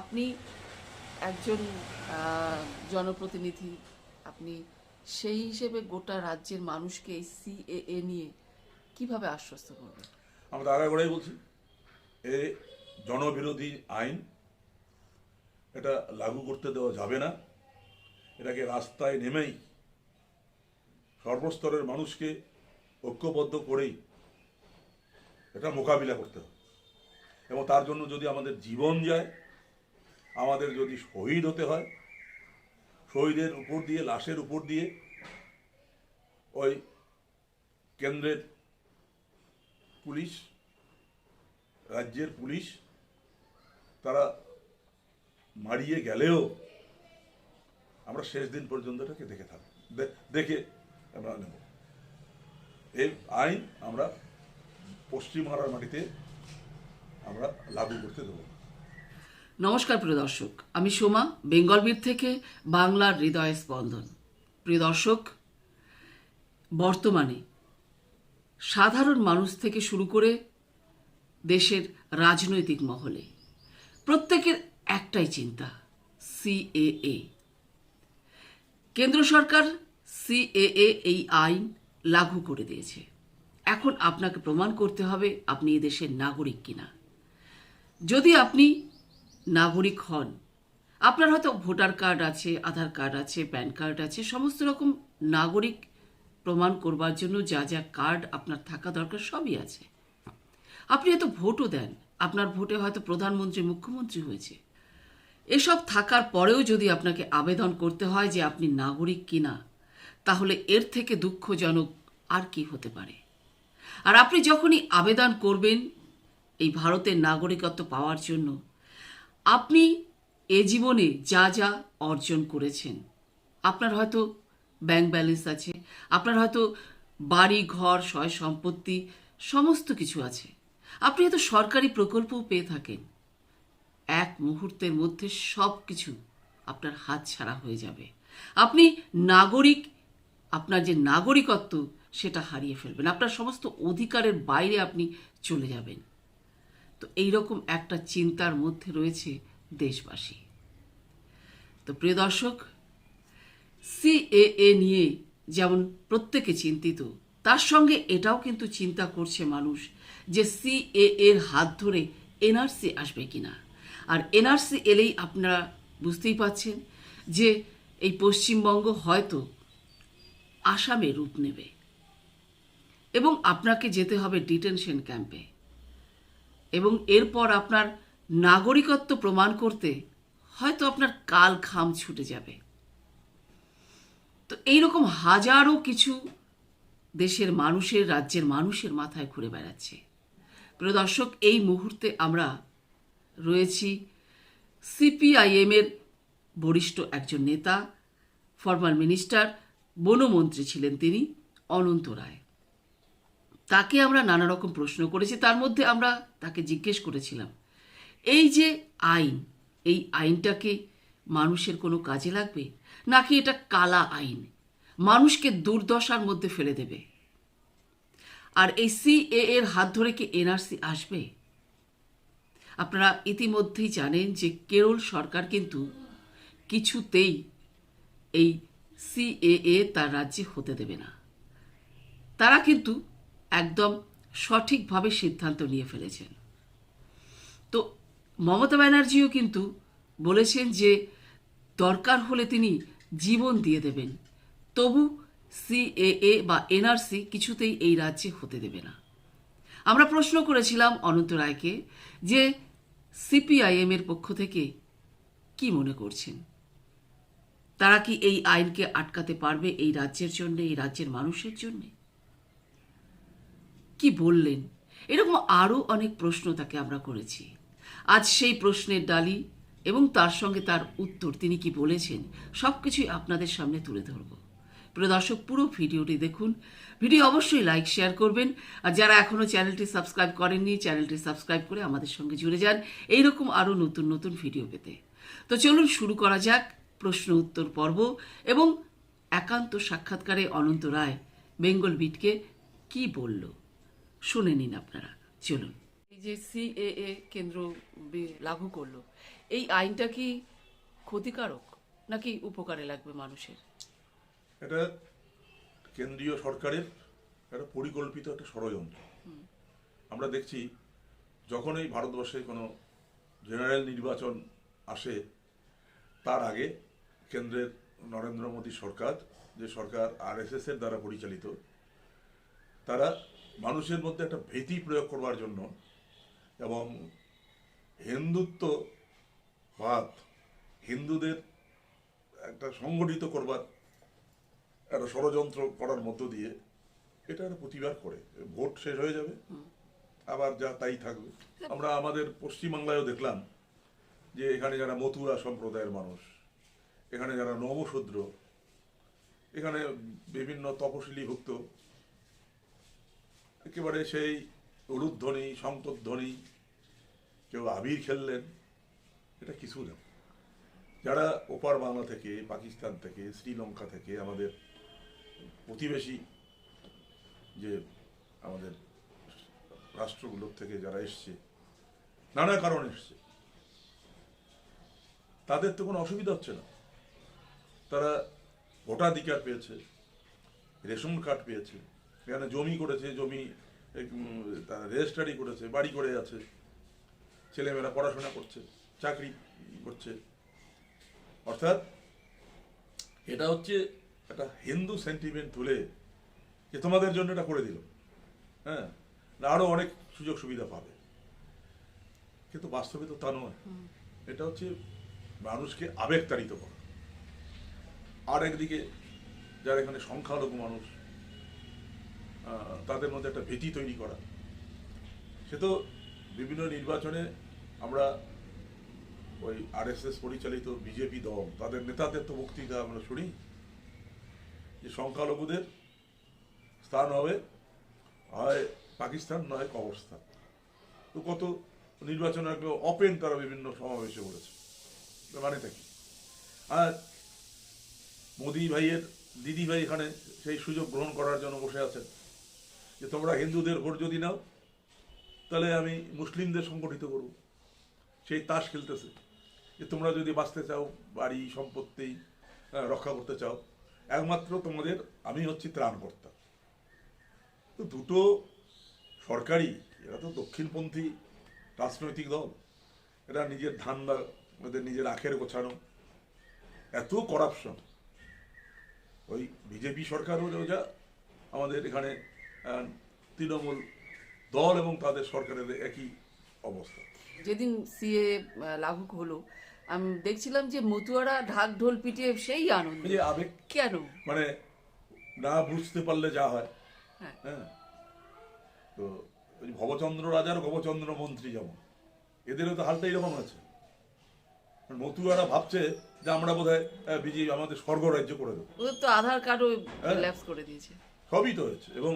আপনি একজন জনপ্রতিনিধি, আপনি সেই হিসেবে গোটা রাজ্যের মানুষকে এই সিএএ নিয়ে কীভাবে আশ্বস্ত করবেন? আমরা আগে করেই বলছি, এ জনবিরোধী আইন এটা লাগু করতে দেওয়া যাবে না। এটাকে রাস্তায় নেমেই সর্বস্তরের মানুষকে ঐক্যবদ্ধ করেই এটা মোকাবিলা করতে হবে। এবং তার জন্য যদি আমাদের জীবন যায় আমাদের যদি শহীদ হতে হয়, শহীদের উপর দিয়ে, লাশের উপর দিয়ে, ওই কেন্দ্রের পুলিশ, রাজ্যের পুলিশ, তারা মারিয়ে গেলেও আমরা শেষ দিন পর্যন্ত এটাকে দেখে থাকব দেখে আমরা নেব এই আইন আমরা পশ্চিমবাংলার মাটিতে আমরা লাগু করতে দেবো। নমস্কার প্রিয় দর্শক, আমি সোমা বেঙ্গলবীর থেকে বাংলার হৃদয় স্পন্দন। প্রিয় দর্শক, বর্তমানে সাধারণ মানুষ থেকে শুরু করে দেশের রাজনৈতিক মহলে প্রত্যেকের একটাই চিন্তা সিএএ কেন্দ্র সরকার সিএএ এই আইন লাগু করে দিয়েছে। এখন আপনাকে প্রমাণ করতে হবে আপনি এই দেশের নাগরিক কিনা। যদি আপনি নাগরিক হন। আপনার হয়তো ভোটার কার্ড আছে, আধার কার্ড আছে, প্যান কার্ড আছে, সমস্ত রকম নাগরিক প্রমাণ করবার জন্য যা যা কার্ড আপনার থাকা দরকার সবই আছে। আপনি হয়তো ভোটও দেন। আপনার ভোটে হয়তো প্রধানমন্ত্রী, মুখ্যমন্ত্রী হয়েছে। এসব থাকার পরেও যদি আপনাকে আবেদন করতে হয় যে আপনি নাগরিক কিনা, তাহলে এর থেকে দুঃখজনক আর কি হতে পারে? আর আপনি যখনই আবেদন করবেন এই ভারতের নাগরিকত্ব পাওয়ার জন্য আপনি এ জীবনে যা যা অর্জন করেছেন, আপনার হয়তো ব্যাংক ব্যালেন্স আছে, আপনার হয়তো বাড়ি, ঘর, সয় সম্পত্তি, সমস্ত কিছু আছে। আপনি হয়তো সরকারি প্রকল্পও পেয়ে থাকেন। এক মুহূর্তের মধ্যে সব কিছু আপনার হাত ছাড়া হয়ে যাবে। আপনি নাগরিক, আপনার যে নাগরিকত্ব, সেটা হারিয়ে ফেলবেন। আপনার সমস্ত অধিকারের বাইরে আপনি চলে যাবেন। তো এইরকম একটা চিন্তার মধ্যে রয়েছে দেশবাসী। তো প্রিয় দর্শক, সিএএ নিয়ে যেমন প্রত্যেকে চিন্তিত, তার সঙ্গে এটাও কিন্তু চিন্তা করছে মানুষ যে সিএ এর হাত ধরে এনআরসি আসবে কিনা। আর এনআরসি এলেই আপনারা বুঝতেই পাচ্ছেন যে এই পশ্চিমবঙ্গ হয়তো আসামে রূপ নেবে। এবং আপনাকে যেতে হবে ডিটেনশন ক্যাম্পে। এবং এরপর আপনার নাগরিকত্ব প্রমাণ করতে হয়তো আপনার কাল খাম ছুটে যাবে। তো এইরকম হাজারো কিছু দেশের মানুষের, রাজ্যের মানুষের মাথায় ঘুরে বেড়াচ্ছে। প্রিয় দর্শক, এই মুহূর্তে আমরা রয়েছি সিপিআইএমের বরিষ্ঠ একজন নেতা ফর্মার মিনিস্টার, বনমন্ত্রী ছিলেন তিনি, অনন্ত রায়। তাকে আমরা নানা রকম প্রশ্ন করেছি, তার মধ্যে আমরা তাকে জিজ্ঞেস করেছিলাম। এই যে আইন, এই আইনটাকে মানুষের কোনো কাজে লাগবে? নাকি এটা কালা আইন? মানুষকে দুর্দশার মধ্যে ফেলে দেবে। আর এই সিএ এর হাত ধরে কি এনআরসি আসবে? আপনারা ইতিমধ্যেই জানেন যে কেরল সরকার কিন্তু কিছুতেই এই সিএএ তার রাজ্যে হতে দেবে না। তারা কিন্তু একদম সঠিকভাবে সিদ্ধান্ত নিয়ে ফেলেছেন। তো মমতা ব্যানার্জিও কিন্তু বলেছেন যে দরকার হলে তিনি জীবন দিয়ে দেবেন। তবু সিএএ বা এনআরসি কিছুতেই এই রাজ্যে হতে দেবে না। আমরা প্রশ্ন করেছিলাম অনন্ত রায়কে যে সিপিআইএম এর পক্ষ থেকে কি মনে করছেন? তারা কি এই আইনকে আটকাতে পারবে এই রাজ্যের জন্য, এই রাজ্যের মানুষের জন্যে? কি বললেন? এরকম আরও অনেক প্রশ্ন তাকে আমরা করেছি। আজ সেই প্রশ্নের ডালি এবং তার সঙ্গে তার উত্তর তিনি কি বলেছেন সব কিছুই আপনাদের সামনে তুলে ধরব। প্রিয় দর্শক, পুরো ভিডিওটি দেখুন। ভিডিও অবশ্যই লাইক, শেয়ার করবেন। আর যারা এখনও চ্যানেলটি সাবস্ক্রাইব করেননি, চ্যানেলটি সাবস্ক্রাইব করে আমাদের সঙ্গে জুড়ে যান। এইরকম আরও নতুন নতুন ভিডিও পেতে। তো চলুন শুরু করা যাক প্রশ্ন উত্তর পর্ব এবং একান্ত সাক্ষাৎকারে অনন্ত রায় বেঙ্গল বিটকে কি বলল? শুনে নিন আপনারা। চলুন। এই যে সিএএ কেন্দ্র বি- লাগু করল এই আইনটা কি ক্ষতিকারক নাকি উপকারে লাগবে মানুষের? এটা কেন্দ্রীয় সরকারের একটা পরিকল্পিত একটা ষড়যন্ত্র। আমরা দেখছি যখন এই ভারতবর্ষে কোনো জেনারেল নির্বাচন আসে তার আগে কেন্দ্রের নরেন্দ্র মোদী সরকার যে সরকার আরএসএস এর দ্বারা পরিচালিত তারা মানুষের মধ্যে একটা ভীতি প্রয়োগ করবার জন্য এবং হিন্দুত্ববাদ হিন্দুদের একটা সংগঠিত করবার একটা ষড়যন্ত্র করার মধ্য দিয়ে এটা একটা প্রতিবাদ করে। ভোট শেষ হয়ে যাবে আবার যা তাই থাকবে। আমরা আমাদের পশ্চিমবাংলায়ও দেখলাম যে এখানে যারা মথুরা সম্প্রদায়ের মানুষ এখানে যারা নবশূদ্র এখানে বিভিন্ন তপশিলি ভুক্ত একেবারে সেই উলুধ্বনি শঙ্করধ্বনি কেউ আবির খেললেন, এটা কিছু না। যারা ওপার বাংলা থেকে, পাকিস্তান থেকে, শ্রীলঙ্কা থেকে আমাদের প্রতিবেশী যে আমাদের রাষ্ট্রগুলোর থেকে যারা এসছে, নানা কারণে এসছে, তাদের তো কোনো অসুবিধা হচ্ছে না। তারা ভোটাধিকার পেয়েছে, রেশন কার্ড পেয়েছে এখানে জমি করেছে জমি তারা রেজিস্ট্রারি করেছে বাড়ি করে আছে ছেলেমেয়েরা পড়াশোনা করছে চাকরি করছে। অর্থাৎ এটা হচ্ছে একটা হিন্দু সেন্টিমেন্ট তুলে যে তোমাদের জন্য এটা করে দিল। হ্যাঁ? না আরও অনেক সুযোগ সুবিধা পাবে। কিন্তু বাস্তবে তো তা নয়। এটা হচ্ছে মানুষকে আবেগতাড়িত করা। আর একদিকে যারা এখানে সংখ্যালঘু মানুষ তাদের মধ্যে একটা ভীতি তৈরি করা। সে তো বিভিন্ন নির্বাচনে আমরা ওই আরএসএস পরিচালিত বিজেপি দল, তাদের নেতাদের তো বক্তৃতা আমরা শুনি, যে সংখ্যালঘুদের স্থান হবে, হয় পাকিস্তান, নয় কবরস্থান। তো কত নির্বাচনে একদম অপেন তারা বিভিন্ন সমাবেশে বলেছে। মানে থাকি আর মোদি ভাইয়ের দিদি ভাই এখানে সেই সুযোগ গ্রহণ করার জন্য বসে আছেন। যে তোমরা হিন্দুদের ভোট যদি নাও, তাহলে আমি মুসলিমদের সংগঠিত করব। সেই তাস খেলতেছে। যে তোমরা যদি বাঁচতে চাও, বাড়ি, সম্পত্তি রক্ষা করতে চাও, একমাত্র তোমাদের আমি হচ্ছি ত্রাণকর্তা। তো দুটো সরকারি, এরা তো দক্ষিণপন্থী রাজনৈতিক দল, এরা নিজের ধান্দা ওদের নিজের আখের গোছানো। এত করাপশন ওই বিজেপি সরকারও যা আমাদের এখানে তৃণমূল দল এবং তাদের সরকারের একই অবস্থা। যেদিন সিএ লাগু হলো আমি দেখছিলাম যে মতুয়ারা ঢাক ঢোল পিটিয়ে সেই আনন্দ। যে আবেগ কেন? মানে না বুঝতে পারলে যা হয়। হ্যাঁ। হ্যাঁ। তো ভবচন্দ্র রাজার ভবচন্দ্র মন্ত্রী যেমন এদেরও তো হালটা এরকম আছে। মতুয়ারা ভাবছে যে আমরা বোধ হয় বিজেপি আমাদের স্বর্গরাজ্য করে দেবো। তো আধার কার্ডও। ল্যাপস করে দিয়েছে। সবই তো হয়েছে এবং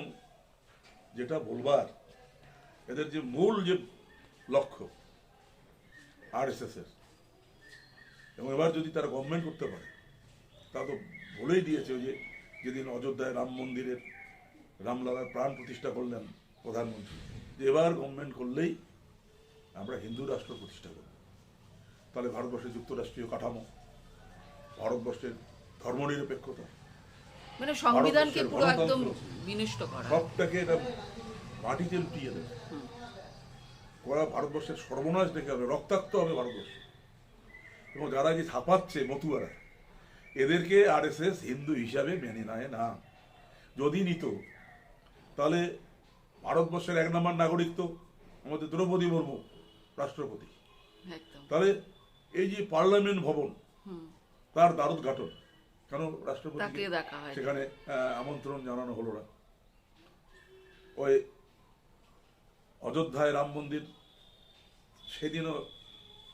যেটা বলবার, এদের যে মূল যে লক্ষ্য আর এস এর এবং এবার যদি তারা গভর্নমেন্ট করতে পারে, তা তো বলেই দিয়েছে যে, যেদিন অযোধ্যায় রাম মন্দিরের রামলালার প্রাণ প্রতিষ্ঠা করলেন প্রধানমন্ত্রী, যে এবার গভর্নমেন্ট করলেই আমরা হিন্দু রাষ্ট্র প্রতিষ্ঠা করব। তাহলে ভারতবর্ষের যুক্তরাষ্ট্রীয় কাঠামো, ভারতবর্ষের ধর্মনিরপেক্ষতা মানে সংবিধানকে পুরো একদম বিনষ্ট করা। সবটাকে এটা মাটিতে লুটিয়ে দেবে ওরা ভারতবর্ষের সর্বনাশ দেখে হবে রক্তাক্ত হবে ভারতবর্ষ। এবং যারা যে ছাপাচ্ছে মতুয়ারা এদেরকে আর হিন্দু হিসাবে মেনে নেয় না। যদি নিত তাহলে ভারতবর্ষের এক নম্বর নাগরিক তো আমাদের দ্রৌপদী মুর্মু রাষ্ট্রপতি। তাহলে এই যে পার্লামেন্ট ভবন তার দ্বারোদ্ঘাটন কেন রাষ্ট্রপতি। সেখানে আমন্ত্রণ জানানো হলো না। ওই অযোধ্যায় রাম মন্দির সেদিনও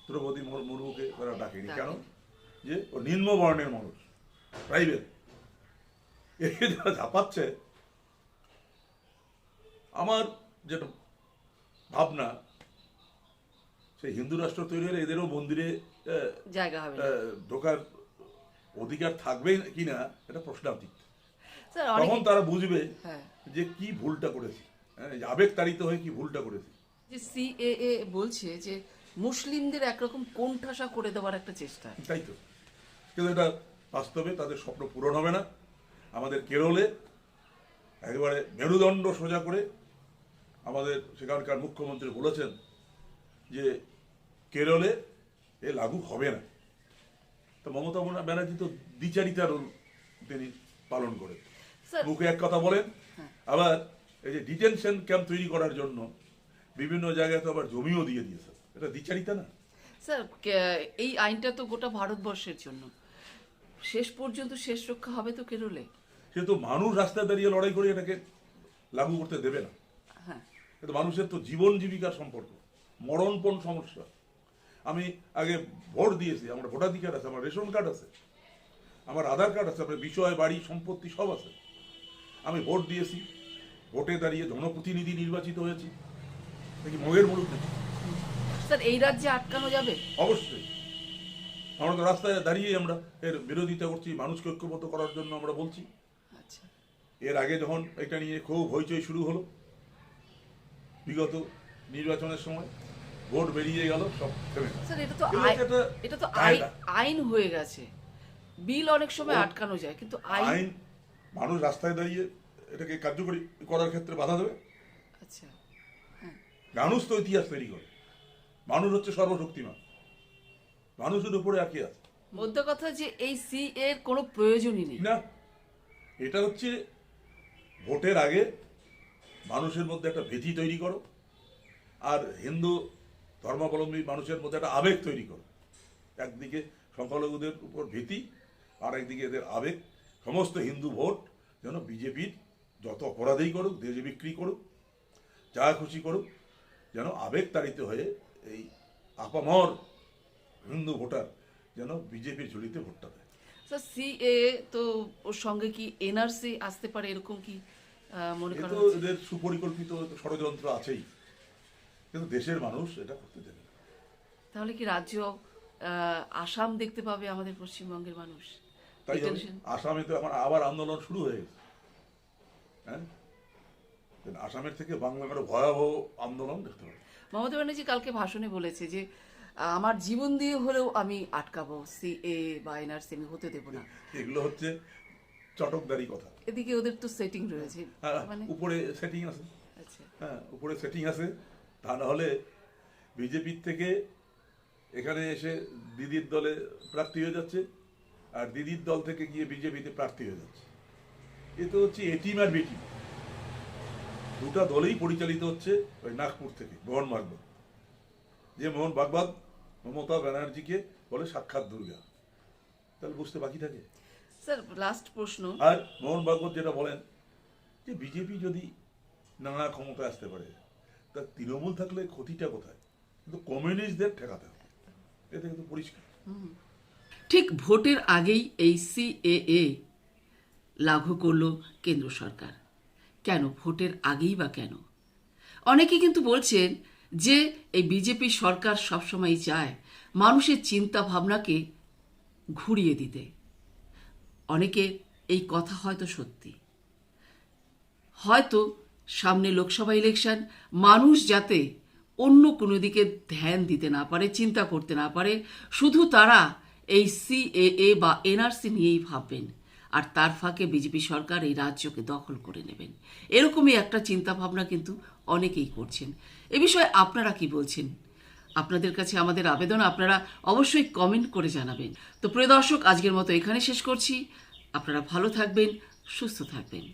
দ্রৌপদী মুর- মুর্মুকে ওরা ডাকেনি। কেন? যে ও নিম্ন বর্ণের মানুষ প্রাইভেট। এ যারা ঝাপাচ্ছে আমার যেটা ভাবনা সেই হিন্দু রাষ্ট্র তৈরি হলে এদেরও মন্দিরে জায়গা হবে ঢোকার অধিকার থাকবে কিনা এটা প্রশ্নাতীত তখন তারা বুঝবে হ্যাঁ। যে কি ভুলটা করেছি। হ্যাঁ, আবেগ তাড়িত হয়ে কি ভুলটা করেছি। যে সিএএ বলছে যে মুসলিমদের একরকম কোণঠাসা করে দেওয়ার একটা চেষ্টা। তাই তো। কিন্তু এটা বাস্তবে তাদের স্বপ্ন পূরণ হবে না। আমাদের কেরলে একেবারে মেরুদণ্ড সোজা করে আমাদের সেখানকার মুখ্যমন্ত্রী বলেছেন যে কেরলে এ লাগু হবে না। তো মমতা ব্যানার্জি তো দ্বিচারিতা রোল তিনি পালন করেন। মুখে এক কথা বলেন আবার এই যে ডিটেনশন ক্যাম্প তৈরি করার জন্য বিভিন্ন জায়গায় তো আবার জমিও দিয়ে দিয়েছে। এটা দ্বিচারিতা না? স্যার এই আইনটা তো গোটা ভারতবর্ষের জন্য। শেষ পর্যন্ত শেষ রক্ষা হবে তো কেরলে? সে তো মানুষ রাস্তায় দাঁড়িয়ে লড়াই করে এটাকে লাগু করতে দেবে না। হ্যাঁ। মানুষের তো জীবন জীবিকার সম্পর্ক মরণপণ সমস্যা। আমি আগে ভোট দিয়েছি আমার ভোটাধিকার আছে আমার রেশন কার্ড আছে আমার আধার কার্ড আছে আমার বিষয় বাড়ি সম্পত্তি সব আছে। আমি ভোট দিয়েছি ভোটে দাঁড়িয়ে জনপ্রতিনিধি নির্বাচিত হয়েছি দেখি মগের মুলুক দেখি স্যার এই রাজ্যে আটকানো যাবে? অবশ্যই। আমরা তো রাস্তায় দাঁড়িয়ে আমরা এর বিরোধিতা করছি মানুষকে ঐক্যবদ্ধ করার জন্য আমরা বলছি। আচ্ছা। এর আগে যখন এটা নিয়ে খুব হইচই শুরু হলো বিগত নির্বাচনের সময় ভোট বেরিয়ে গেল সব থেমে স্যার এটা তো এটা তো আইন হয়ে গেছে। বিল অনেক সময় আটকানো যায় কিন্তু আইন আইন মানুষ রাস্তায় দাঁড়িয়ে এটাকে কার্যকরী করার ক্ষেত্রে বাধা দেবে। আচ্ছা মানুষ তো ইতিহাস তৈরি করে। মানুষ হচ্ছে সর্বশক্তিমান। মানুষের উপরে আঁকি আছে। মধ্য কথা যে এই সি এর কোনো প্রয়োজনই নেই। না এটা হচ্ছে ভোটের আগে মানুষের মধ্যে একটা ভীতি তৈরি করো। আর হিন্দু ধর্মাবলম্বী মানুষের মধ্যে একটা আবেগ তৈরি করো। একদিকে সংখ্যালঘুদের উপর ভীতি আর একদিকে এদের আবেগ। সমস্ত হিন্দু ভোট যেন বিজেপির যত অপরাধেই করুক দেশে বিক্রি করুক যা খুশি করুক যেন আবেগ তাড়িত হয়ে এই আপামর হিন্দু ভোটার যেন বিজেপির ঝুলিতে ভোটটা দেয়। স্যার সি এ তো ওর সঙ্গে কি এনআরসি আসতে পারে এরকম কি মনে এ করা তো এদের সুপরিকল্পিত ষড়যন্ত্র আছেই। কিন্তু দেশের মানুষ এটা করতে দেবে তাহলে কি রাজ্য আসাম দেখতে পাবে আমাদের পশ্চিমবঙ্গের মানুষ? তাই আসামে তো এখন আবার আন্দোলন শুরু হয়ে গেছে। হ্যাঁ? আসামের থেকে বাংলার আরও ভয়াবহ আন্দোলন দেখতে পাবে। মমতা ব্যানার্জি কালকে ভাষণে বলেছে যে আমার জীবন দিয়ে হলেও আমি আটকাবো সি এ বা এনআরসি আমি হতে দেবো না। এগুলো হচ্ছে চটকদারি কথা। এদিকে ওদের তো সেটিং রয়েছে। হ্যাঁ, মানে উপরে সেটিং আছে। আচ্ছা। হ্যাঁ উপরে সেটিং আছে। তা না হলে বিজেপির থেকে এখানে এসে দিদির দলে প্রার্থী হয়ে যাচ্ছে আর দিদির দল থেকে গিয়ে বিজেপিতে প্রার্থী হয়ে যাচ্ছে। এ তো হচ্ছে এটিম আর বেটিম। দুটা দলেই পরিচালিত হচ্ছে ওই নাগপুর থেকে মোহন ভাগবত। যে মোহন ভাগবত মমতা ব্যানার্জিকে বলে সাক্ষাৎ দুর্গা। তাহলে বুঝতে বাকি থাকে? স্যার লাস্ট প্রশ্ন। আর মোহন ভাগবত যেটা বলেন যে বিজেপি যদি নানা ক্ষমতায় আসতে পারে তা তৃণমূল থাকলে ক্ষতিটা কোথায়? কিন্তু কমিউনিস্টদের ঠেকাতে হবে। এটা কিন্তু পরিষ্কার। ঠিক ভোটের আগেই এই সিএএ লাগু করল কেন্দ্র সরকার। কেন? ভোটের আগেই বা কেন? অনেকে কিন্তু বলছেন যে এই বিজেপি সরকার সবসময় চায় মানুষের চিন্তা ভাবনাকে ঘুরিয়ে দিতে। অনেকে এই কথা হয়তো সত্যি। হয়তো সামনে লোকসভা ইলেকশন, মানুষ যাতে অন্য কোনো দিকে ধ্যান দিতে না পারে, চিন্তা করতে না পারে, শুধু তারা এই সিএএ বা এনআরসি নিয়েই ভাববেন। আর তার ফাঁকে বিজেপি সরকার এই রাজ্যকে দখল করে নেবেন। এরকমই একটা চিন্তা ভাবনা কিন্তু অনেকেই করছেন। এ বিষয়ে আপনারা কি বলছেন? আপনাদের কাছে আমাদের আবেদন, আপনারা অবশ্যই কমেন্ট করে জানাবেন। তো প্রিয় দর্শক, আজকের মতো এখানে শেষ করছি। আপনারা ভালো থাকবেন, সুস্থ থাকবেন।